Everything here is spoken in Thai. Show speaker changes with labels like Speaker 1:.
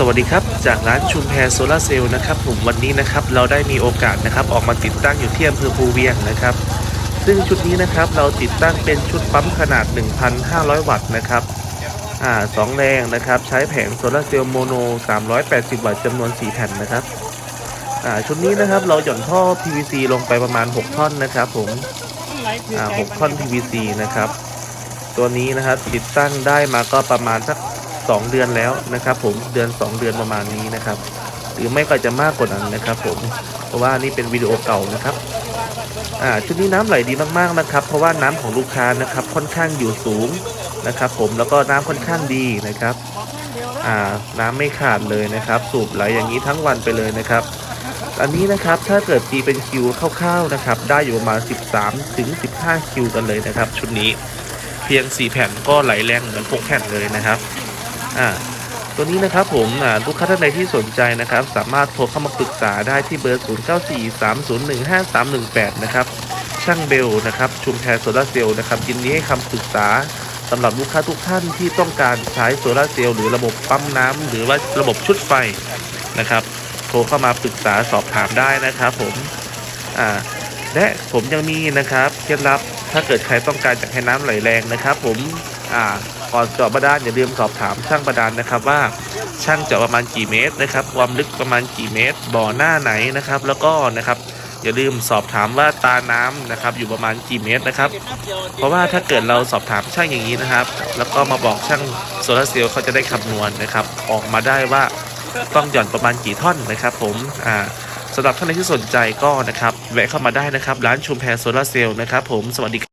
Speaker 1: สวัสดีครับ จากร้านชุมแพโซลาเซลล์นะครับผมวันนี้นะครับเราได้มีโอกาสนะครับออกมาติดตั้งอยู่ที่อำเภอภูเวียงนะครับ ซึ่งชุดนี้นะครับเราติดตั้งเป็นชุดปั๊มขนาด 1,500 วัตต์นะครับอ่าสองแรงนะครับ ใช้แผงโซลาร์เซลล์โมโน 380 วัตต์จำนวน 4 แผ่นนะครับอ่าชุดนี้นะครับเราหย่อนท่อ PVC ลงไปประมาณ 6 ท่อนนะครับผมอ่า6ท่อน PVC นะครับ ตัวนี้นะครับติดตั้งได้มาก็ประมาณสัก 2 เดือนแล้วนะครับผมเดือน 2 เดือนประมาณนี้นะครับ หรือไม่ก็จะมากกว่านั้นนะครับผมเพราะว่านี่เป็นวิดีโอเก่านะครับอ่าชุดนี้น้ำไหลดีมากๆนะครับ เพราะว่าน้ำของลูกค้านะครับค่อนข้างอยู่สูงนะครับ ผมแล้วก็น้ำค่อนข้างดีนะครับอ่าน้ำไม่ขาดเลยนะครับ สูบไหลอย่างนี้ทั้งวันไปเลยนะครับ อันนี้นะครับถ้าเกิดตีเป็นคิวคร่าวๆนะครับ ได้อยู่ประมาณ 13ถึง15 คิวกันเลยนะครับ ชุดนี้เพียง 4 แผ่นก็ไหลแรงเหมือน6แผ่นเลยนะครับ อ่าตัวนี้นะครับผมลูกค้าท่านใดที่สนใจนะครับ สามารถโทรเข้ามาปรึกษาได้ที่เบอร์ 0943015318 นะครับ ช่างเบลนะครับ ชุมแพรโซลาร์เซลล์นะครับยินดีให้คำปรึกษาสำหรับลูกค้าทุกท่านที่ต้องการใช้โซลาร์เซลล์หรือระบบปั๊มน้ำหรือว่าระบบชุดไฟนะครับ โทรเข้ามาปรึกษาสอบถามได้นะครับผมอ่าและผมยังมีนะครับเคล็ดลับ ถ้าเกิดใครต้องการจะให้น้ำไหลแรงนะครับ ผมอ่าก่อนเจาะบาดาลอย่าลืมสอบถามช่างบาดาลนะครับว่าช่างเจาะประมาณกี่เมตรนะครับ ความลึกประมาณกี่เมตร บ่อหน้าไหนนะครับ แล้วก็นะครับอย่าลืมสอบถามว่าตาน้ำนะครับ อยู่ประมาณกี่เมตรนะครับ เพราะว่าถ้าเกิดเราสอบถามช่างอย่างนี้นะครับ แล้วก็มาบอกช่างโซลาร์เซลล์เขาจะได้คำนวณนะครับ ออกมาได้ว่าต้องหย่อนประมาณกี่ท่อนนะครับ ผมอ่า สำหรับท่านใดที่สนใจก็นะครับแวะเข้ามาได้นะครับ ร้านชุมแพรโซลาร์เซลล์นะครับผมสวัสดี